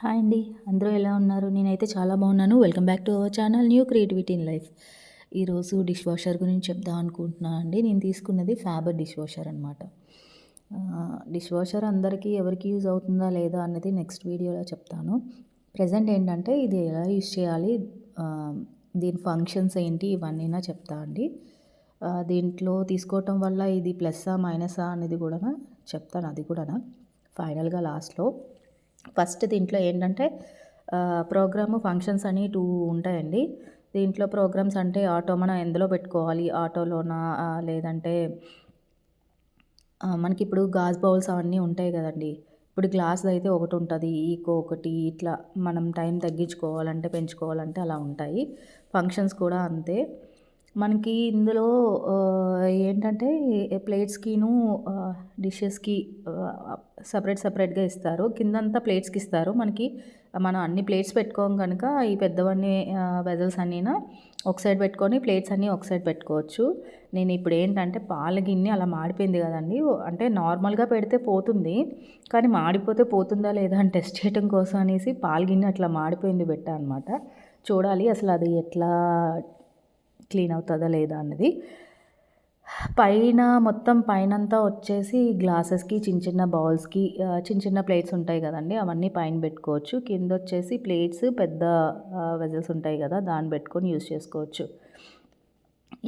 Hi అండి. అందరూ ఎలా ఉన్నారు? నేనైతే చాలా బాగున్నాను. Welcome back to our channel new creativity in life ఈరోజు డిష్ వాషర్ గురించి చెప్దాం అనుకుంటున్నాను అండి. నేను తీసుకున్నది ఫ్యాబర్ డిష్ వాషర్ అనమాట డిష్ వాషర్ అందరికీ ఎవరికి యూజ్ అవుతుందా లేదా అన్నది నెక్స్ట్ వీడియోలో చెప్తాను. ప్రజెంట్ ఏంటంటే ఇది ఎలా యూజ్ చేయాలి? దీని ఫంక్షన్స్ ఏంటి? ఇవన్నీనా చెప్తా అండి. దీంట్లో తీసుకోవటం వల్ల ఇది ప్లస్సా మైనసా అనేది కూడా చెప్తాను. అది కూడా ఫైనల్గా లాస్ట్లో ఫస్ట్ దీంట్లో ఏంటంటే ప్రోగ్రాము ఫంక్షన్స్ అని టూ ఉంటాయండి. దీంట్లో ప్రోగ్రామ్స్ అంటే ఆటో మనం ఎందులో పెట్టుకోవాలి? ఆటోలోనా? లేదంటే మనకి ఇప్పుడు గాజ్ బౌల్స్ అవన్నీ ఉంటాయి కదండి. ఇప్పుడు గ్లాస్ అయితే ఒకటి ఉంటుంది ఈకో ఒకటి ఇట్లా మనం టైం తగ్గించుకోవాలంటే పెంచుకోవాలంటే అలా ఉంటాయి. ఫంక్షన్స్ కూడా అంతే. మనకి ఇందులో ఏంటంటే ప్లేట్స్కిను డిషెస్కి సపరేట్ సపరేట్గా ఇస్తారు. కిందంతా ప్లేట్స్కి ఇస్తారు. మనకి మనం అన్ని ప్లేట్స్ పెట్టుకోం కనుక ఈ పెద్దవన్నీ వెజల్స్ అన్నీనా ఒక సైడ్ పెట్టుకొని ప్లేట్స్ అన్నీ ఒక సైడ్ పెట్టుకోవచ్చు. నేను ఇప్పుడు ఏంటంటే పాల గిన్నె అలా మాడిపోయింది కదండి. అంటే నార్మల్గా పెడితే పోతుంది. కానీ మాడిపోతే పోతుందా లేదా అని టెస్ట్ చేయడం కోసం అనేసి పాల గిన్నె అట్లా మాడిపోయింది పెట్టా అనమాట చూడాలి అసలు అది ఎట్లా క్లీన్ అవుతుందా లేదా అన్నది. పైన మొత్తం పైనంతా వచ్చేసి గ్లాసెస్కి చిన్న చిన్న బౌల్స్కి చిన్న చిన్న ప్లేట్స్ ఉంటాయి కదండి అవన్నీ పైన పెట్టుకోవచ్చు. కింద వచ్చేసి ప్లేట్స్ పెద్ద వెజల్స్ ఉంటాయి కదా దాన్ని పెట్టుకొని యూస్ చేసుకోవచ్చు.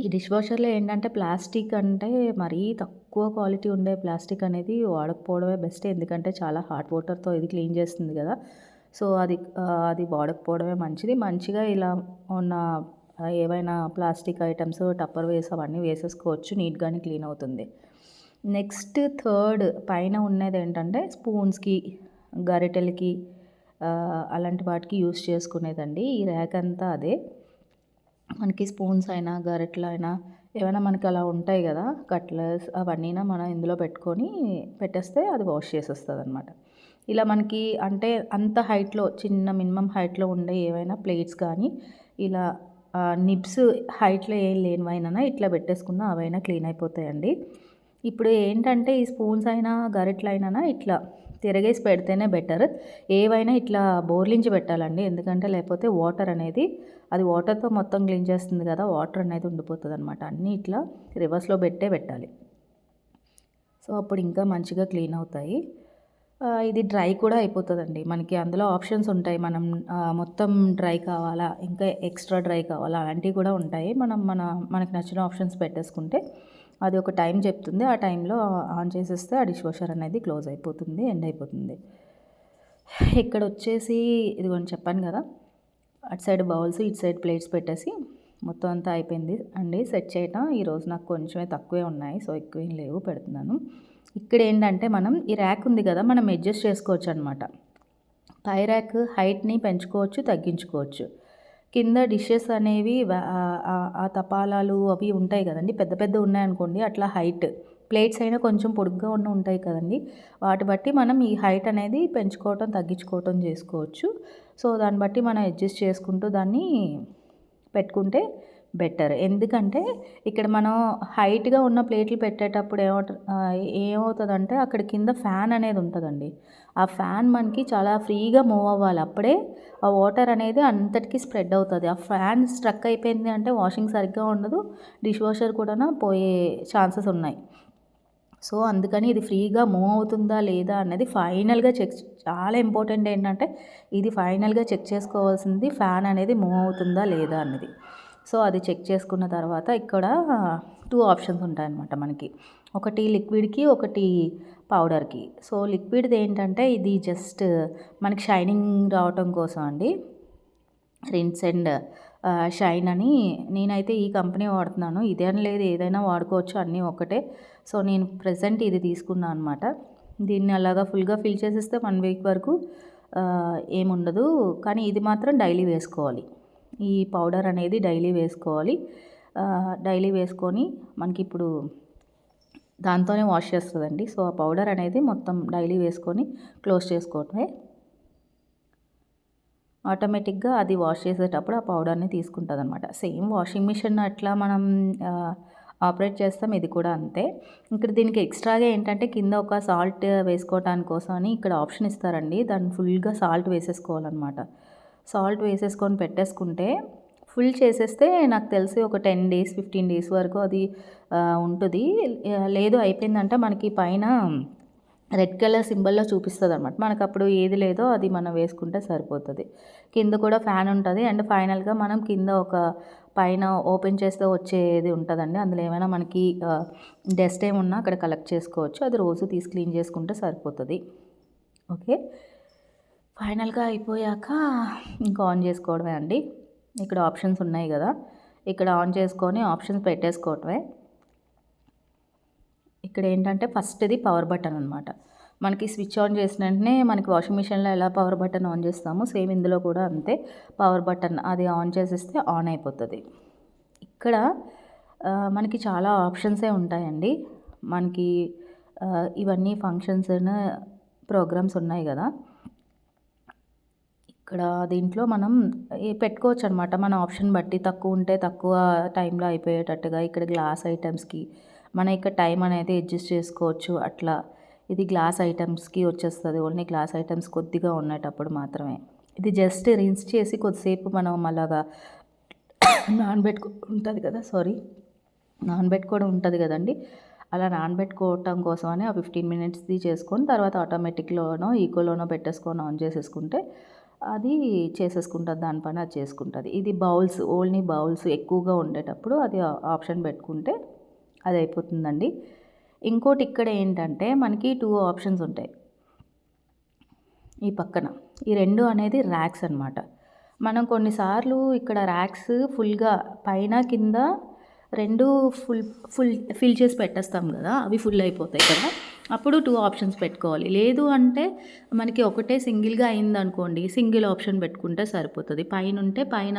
ఈ డిష్ వాషర్లో ఏంటంటే ప్లాస్టిక్ అంటే మరీ తక్కువ క్వాలిటీ ఉండే ప్లాస్టిక్ అనేది వాడకపోవడమే బెస్ట్ ఎందుకంటే చాలా హాట్ వాటర్తో ఇది క్లీన్ చేస్తుంది కదా. సో అది అది వాడకపోవడమే మంచిది. మంచిగా ఇలా ఉన్న ఏవైనా ప్లాస్టిక్ ఐటమ్స్ టప్పర్ వేస్ అవన్నీ వేసేసుకోవచ్చు నీట్గానే క్లీన్ అవుతుంది. నెక్స్ట్ థర్డ్ పైన ఉన్నది ఏంటంటే స్పూన్స్కి గరిటెలకి అలాంటి వాటికి యూస్ చేసుకునేదండి. ఈ ర్యాక్ అంతా అదే. మనకి స్పూన్స్ అయినా గరిటెలు అయినా ఏమైనా మనకి అలా ఉంటాయి కదా కట్లర్స్ అవన్నీ మనం ఇందులో పెట్టుకొని పెట్టేస్తే అది వాష్ చేసేస్తుంది అనమాట ఇలా మనకి అంటే అంత హైట్లో చిన్న మినిమం హైట్లో ఉండే ఏవైనా ప్లేట్స్ కానీ ఇలా నిబ్స్ హైట్లో ఏం లేనివైనా ఇట్లా పెట్టేసుకున్న అవైనా క్లీన్ అయిపోతాయండి. ఇప్పుడు ఏంటంటే ఈ స్పూన్స్ అయినా గరిట్లైనా ఇట్లా తిరగేసి పెడితేనే బెటర్. ఏవైనా ఇట్లా బోర్లించి పెట్టాలండి. ఎందుకంటే లేకపోతే వాటర్ అనేది అది వాటర్తో మొత్తం క్లీన్ చేస్తుంది కదా వాటర్ అనేది ఉండిపోతుంది అనమాట అన్నీ ఇట్లా రివర్స్లో పెట్టే పెట్టాలి. సో అప్పుడు ఇంకా మంచిగా క్లీన్ అవుతాయి. ఇది డ్రై కూడా అయిపోతుందండి. మనకి అందులో ఆప్షన్స్ ఉంటాయి. మనం మొత్తం డ్రై కావాలా ఇంకా ఎక్స్ట్రా డ్రై కావాలా అలాంటివి కూడా ఉంటాయి. మనం మన మనకు నచ్చిన ఆప్షన్స్ పెట్టేసుకుంటే అది ఒక టైం చెప్తుంది. ఆ టైంలో ఆన్ చేసేస్తే ఆ డిష్ వాషర్ అనేది క్లోజ్ అయిపోతుంది ఎండ్ అయిపోతుంది. ఇక్కడ వచ్చేసి ఇదిగోని చెప్పాను కదా అటు సైడ్ బౌల్స్ ఇటు సైడ్ ప్లేట్స్ పెట్టేసి మొత్తం అంతా అయిపోయింది. అండి సెట్ చేయటం ఈరోజు నాకు కొంచెమే తక్కువే ఉన్నాయి. సో ఎక్కువ ఏం లేవు పెడుతున్నాను. ఇక్కడ ఏంటంటే మనం ఈ ర్యాక్ ఉంది కదా మనం అడ్జస్ట్ చేసుకోవచ్చు అనమాట పై ర్యాక్ హైట్ని పెంచుకోవచ్చు తగ్గించుకోవచ్చు. కింద డిషెస్ అనేవి ఆ తపాలాలు అవి ఉంటాయి కదండి పెద్ద పెద్ద ఉన్నాయనుకోండి అట్లా హైట్ ప్లేట్స్ అయినా కొంచెం పొడుగ్గా ఉన్న ఉంటాయి కదండి వాటి బట్టి మనం ఈ హైట్ అనేది పెంచుకోవటం తగ్గించుకోవటం చేసుకోవచ్చు. సో దాన్ని బట్టి మనం అడ్జస్ట్ చేసుకుంటూ దాన్ని పెట్టుకుంటే బెటర్. ఎందుకంటే ఇక్కడ మనం హైట్గా ఉన్న ప్లేట్లు పెట్టేటప్పుడు ఏమవుతుంది ఏమవుతుందంటే అక్కడ కింద ఫ్యాన్ అనేది ఉంటుందండి. ఆ ఫ్యాన్ మనకి చాలా ఫ్రీగా మూవ్ అవ్వాలి. అప్పుడే ఆ వాటర్ అనేది అంతటికి స్ప్రెడ్ అవుతుంది. ఆ ఫ్యాన్ స్ట్రక్ అయిపోయింది అంటే వాషింగ్ సరిగ్గా ఉండదు. డిష్ వాషర్ కూడా పోయే ఛాన్సెస్ ఉన్నాయి. సో అందుకని ఇది ఫ్రీగా మూవ్ అవుతుందా లేదా అన్నది ఫైనల్గా చెక్ చాలా ఇంపార్టెంట్ ఏంటంటే ఇది ఫైనల్గా చెక్ చేసుకోవాల్సింది ఫ్యాన్ అనేది మూవ్ అవుతుందా లేదా అన్నది. సో అది చెక్ చేసుకున్న తర్వాత ఇక్కడ టూ ఆప్షన్స్ ఉంటాయన్నమాట మనకి. ఒకటి లిక్విడ్కి ఒకటి పౌడర్కి. సో లిక్విడ్ది ఏంటంటే ఇది జస్ట్ మనకి షైనింగ్ రావటం కోసం అండి. రిన్స్ అండ్ షైన్ అని నేనైతే ఈ కంపెనీ వాడుతున్నాను. ఇదేం లేదు ఏదైనా వాడుకోవచ్చు అన్నీ ఒకటే సో నేను ప్రజెంట్ ఇది తీసుకున్నాను అనమాట దీన్ని అలాగా ఫుల్గా ఫిల్ చేసేస్తే వన్ వీక్ వరకు ఏముండదు. కానీ ఇది మాత్రం డైలీ వేసుకోవాలి. ఈ పౌడర్ అనేది డైలీ వేసుకోవాలి. డైలీ వేసుకొని మనకి ఇప్పుడు దాంతోనే వాష్ చేస్తుందండి. సో ఆ పౌడర్ అనేది మొత్తం డైలీ వేసుకొని క్లోజ్ చేసుకోవటమే. ఆటోమేటిక్గా అది వాష్ చేసేటప్పుడు ఆ పౌడర్ని తీసుకుంటుంది అనమాట సేమ్ వాషింగ్ మిషన్ అట్లా మనం ఆపరేట్ చేస్తాం ఇది కూడా అంతే. ఇక్కడ దీనికి ఎక్స్ట్రాగా ఏంటంటే కింద ఒక సాల్ట్ వేసుకోవటానికి కోసం అని ఇక్కడ ఆప్షన్ ఇస్తారండి. దాన్ని ఫుల్గా సాల్ట్ వేసేసుకోవాలన్నమాట. సాల్ట్ వేసేసుకొని పెట్టేసుకుంటే ఫుల్ చేసేస్తే నాకు తెలిసి ఒక టెన్ డేస్ ఫిఫ్టీన్ డేస్ వరకు అది ఉంటుంది. లేదు అయిపోయిందంటే మనకి పైన రెడ్ కలర్ సింబల్లో చూపిస్తుంది అనమాట మనకు అప్పుడు ఏది లేదో అది మనం వేసుకుంటే సరిపోతుంది. కింద కూడా ఫ్యాన్ ఉంటుంది. అండ్ ఫైనల్గా మనం కింద ఒక పైన ఓపెన్ చేస్తే వచ్చేది ఉంటుందండి. అందులో ఏమైనా మనకి డస్ట్ ఏమున్నా అక్కడ కలెక్ట్ చేసుకోవచ్చు. అది రోజు తీసి క్లీన్ చేసుకుంటే సరిపోతుంది. ఓకే. ఫైనల్గా అయిపోయాక ఇంకా ఆన్ చేసుకోవడమే అండి. ఇక్కడ ఆప్షన్స్ ఉన్నాయి కదా. ఇక్కడ ఆన్ చేసుకొని ఆప్షన్స్ పెట్టేసుకోవటమే. ఇక్కడ ఏంటంటే ఫస్ట్ది పవర్ బటన్ అనమాట మనకి స్విచ్ ఆన్ చేసిన వెంటనే మనకి వాషింగ్ మిషన్లో ఎలా పవర్ బటన్ ఆన్ చేస్తామో సేమ్ ఇందులో కూడా అంతే. పవర్ బటన్ అది ఆన్ చేసేస్తే ఆన్ అయిపోతుంది. ఇక్కడ మనకి చాలా ఆప్షన్సే ఉంటాయండి. మనకి ఇవన్నీ ఫంక్షన్స్ ప్రోగ్రామ్స్ ఉన్నాయి కదా. ఇక్కడ దీంట్లో మనం పెట్టుకోవచ్చు అనమాట మన ఆప్షన్ బట్టి తక్కువ ఉంటే తక్కువ టైంలో అయిపోయేటట్టుగా ఇక్కడ గ్లాస్ ఐటమ్స్కి. మన ఇక్కడ టైం అనేది అడ్జస్ట్ చేసుకోవచ్చు అట్లా. ఇది గ్లాస్ ఐటమ్స్కి వచ్చేస్తుంది. ఓన్లీ గ్లాస్ ఐటమ్స్ కొద్దిగా ఉన్నటప్పుడు మాత్రమే. ఇది జస్ట్ రిన్స్ చేసి కొద్దిసేపు మనం అలాగా నానబెట్టుకు ఉంటుంది కదా సారీ. నానబెట్టుకోవడం ఉంటుంది కదండి. అలా నానబెట్టుకోవటం కోసమని ఆ ఫిఫ్టీన్ మినిట్స్ది చేసుకొని తర్వాత ఆటోమేటిక్లోనో ఈకోలోనో పెట్టేసుకొని ఆన్ చేసేసుకుంటే అది చేసేసుకుంటుంది దానిపైన అది చేసుకుంటుంది. ఇది బౌల్స్ ఓన్లీ బౌల్స్ ఎక్కువగా ఉండేటప్పుడు అది ఆప్షన్ పెట్టుకుంటే అది అయిపోతుందండి. ఇంకోటి ఇక్కడ ఏంటంటే మనకి టూ ఆప్షన్స్ ఉంటాయి. ఈ పక్కన. ఈ రెండు అనేది ర్యాక్స్ అనమాట మనం కొన్నిసార్లు ఇక్కడ ర్యాక్స్ ఫుల్గా పైన కింద రెండు ఫుల్ ఫుల్ ఫిల్ చేసి పెట్టేస్తాం కదా అవి ఫుల్ అయిపోతాయి కదా. అప్పుడు టూ ఆప్షన్స్ పెట్టుకోవాలి. లేదు అంటే మనకి ఒకటే సింగిల్గా అయిందనుకోండి సింగిల్ ఆప్షన్ పెట్టుకుంటే సరిపోతుంది. పైన ఉంటే పైన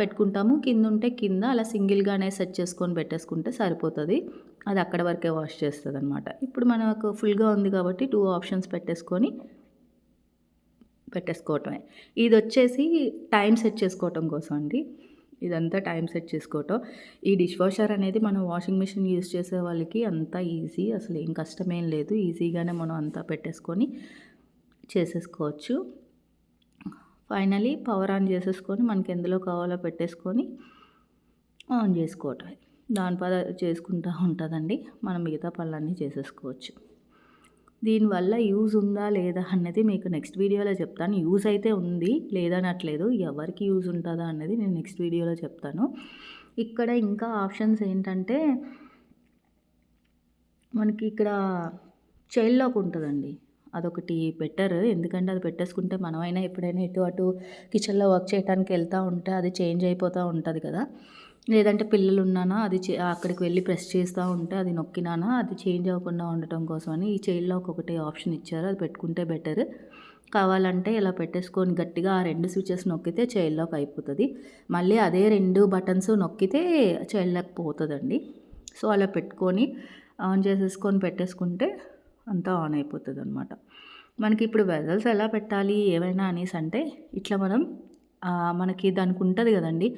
పెట్టుకుంటాము కింద ఉంటే కింద అలా సింగిల్గానే సెట్ చేసుకొని పెట్టేసుకుంటే సరిపోతుంది. అది అక్కడ వరకే వాష్ చేస్తుంది అనమాట ఇప్పుడు మనకు ఫుల్గా ఉంది కాబట్టి టూ ఆప్షన్స్ పెట్టేసుకొని పెట్టేసుకోవటమే. ఇది వచ్చేసి టైం సెట్ చేసుకోవటం కోసం అండి. ఇదంతా టైం సెట్ చేసుకోవటం. ఈ డిష్ వాషర్ అనేది మనం వాషింగ్ మిషన్ యూజ్ చేసే వాళ్ళకి అంతా ఈజీ అసలు ఏం కష్టమేం లేదు. ఈజీగానే మనం అంతా పెట్టేసుకొని చేసేసుకోవచ్చు. ఫైనలీ పవర్ ఆన్ చేసేసుకొని మనకి ఎందులో కావాలో పెట్టేసుకొని ఆన్ చేసుకోవటం దాని పద చేసుకుంటూ ఉంటుందండి. మనం మిగతా పనులన్నీ చేసేసుకోవచ్చు. దీనివల్ల యూజ్ ఉందా లేదా అన్నది మీకు నెక్స్ట్ వీడియోలో చెప్తాను. యూజ్ అయితే ఉంది లేదనట్లేదు. ఎవరికి యూజ్ ఉంటుందా అన్నది నేను నెక్స్ట్ వీడియోలో చెప్తాను. ఇక్కడ ఇంకా ఆప్షన్స్ ఏంటంటే మనకి ఇక్కడ చైల్డ్ లాక్ ఉంటుందండి. అదొకటి బెటర్ ఎందుకంటే అది పెట్టేసుకుంటే మనమైనా ఎప్పుడైనా ఇటు అటు కిచెన్లో వర్క్ చేయడానికి వెళ్తూ ఉంటే అది చేంజ్ అయిపోతూ ఉంటుంది కదా. లేదంటే పిల్లలు ఉన్నానా అది అక్కడికి వెళ్ళి ప్రెస్ చేస్తూ ఉంటే అది నొక్కినానా అది చేంజ్ అవ్వకుండా ఉండటం కోసమని ఈ చైల్లో ఒకటి ఆప్షన్ ఇచ్చారు అది పెట్టుకుంటే బెటర్. కావాలంటే ఇలా పెట్టేసుకొని గట్టిగా ఆ రెండు స్విచెస్ నొక్కితే చైల్డ్ లాక్ అయిపోతుంది. మళ్ళీ అదే రెండు బటన్స్ నొక్కితే చైల్డ్ లాక్ పోతుందండి. సో అలా పెట్టుకొని ఆన్ చేసేసుకొని పెట్టేసుకుంటే అంతా ఆన్ అయిపోతుంది అనమాట మనకి ఇప్పుడు వెజల్స్ ఎలా పెట్టాలి ఏమైనా అనేసి అంటే ఇట్లా మనం మనకి దానికి ఉంటుంది కదండి.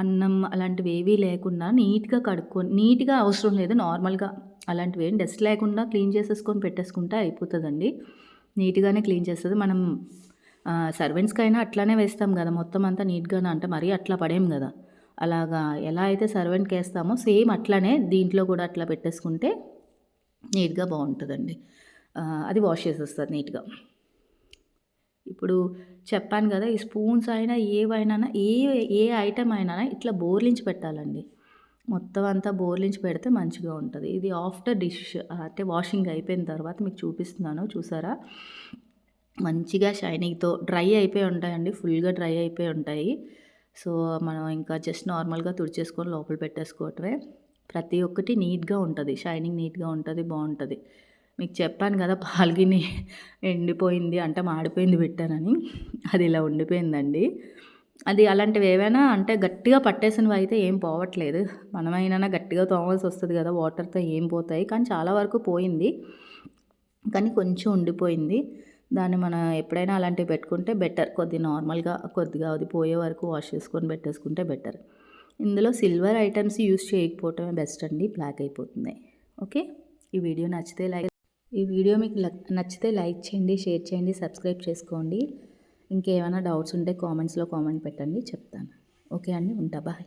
అన్నం అలాంటివి ఏవీ లేకుండా నీట్గా కడుక్కొని నీట్గా అవసరం లేదు నార్మల్గా అలాంటివి ఏం డస్ట్ లేకుండా క్లీన్ చేసేసుకొని పెట్టేసుకుంటే అయిపోతుందండి. నీట్గానే క్లీన్ చేస్తుంది. మనం సర్వెంట్స్కి అయినా అట్లానే వేస్తాం కదా మొత్తం అంతా నీట్గానే అంటే మరీ అట్లా పడేం కదా. అలాగా ఎలా అయితే సర్వెంట్కి వేస్తామో సేమ్ అట్లానే దీంట్లో కూడా అట్లా పెట్టేసుకుంటే నీట్గా బాగుంటుందండి. అది వాష్ చేసేస్తుంది నీట్గా. ఇప్పుడు చెప్పాను కదా ఈ స్పూన్స్ అయినా ఏవైనా ఏ ఏ ఐటెం అయినా ఇట్లా బోర్లించి పెట్టాలండి. మొత్తం అంతా బోర్లించి పెడితే మంచిగా ఉంటుంది. ఇది ఆఫ్టర్ డిష్ అంటే వాషింగ్ అయిపోయిన తర్వాత మీకు చూపిస్తున్నాను చూసారా? మంచిగా షైనింగ్తో డ్రై అయిపోయి ఉంటాయండి ఫుల్గా డ్రై అయిపోయి ఉంటాయి. సో మనం ఇంకా జస్ట్ నార్మల్గా తుడిచేసుకొని లోపల పెట్టేసుకోవటమే. ప్రతి ఒక్కటి నీట్గా ఉంటుంది షైనింగ్ నీట్గా ఉంటుంది బాగుంటుంది. మీకు చెప్పాను కదా పాల్గిని ఎండిపోయింది అంటే మాడిపోయింది పెట్టానని. అది ఇలా ఉండిపోయిందండి. అది అలాంటివి ఏవైనా అంటే గట్టిగా పట్టేసినవి అయితే ఏం పోవట్లేదు. మనమైనా గట్టిగా తోమాల్సి వస్తుంది కదా వాటర్తో ఏం పోతాయి? కానీ చాలా వరకు పోయింది. కానీ కొంచెం ఉండిపోయింది. దాన్ని మనం ఎప్పుడైనా అలాంటివి పెట్టుకుంటే బెటర్. కొద్ది నార్మల్గా కొద్దిగా అది పోయే వరకు వాష్ చేసుకొని పెట్టేసుకుంటే బెటర్. ఇందులో సిల్వర్ ఐటమ్స్ యూస్ చేయకపోవటమే బెస్ట్ అండి. బ్లాక్ అయిపోతుంది ఓకే? ఈ వీడియో నచ్చితే లైక్ ఈ వీడియో మీకు నచ్చితే లైక్ చేయండి షేర్ చేయండి సబ్స్క్రైబ్ చేసుకోండి. ఇంకేమైనా డౌట్స్ ఉంటే కామెంట్స్లో కామెంట్ పెట్టండి చెప్తాను. ఓకే అండి ఉంటా బాయ్.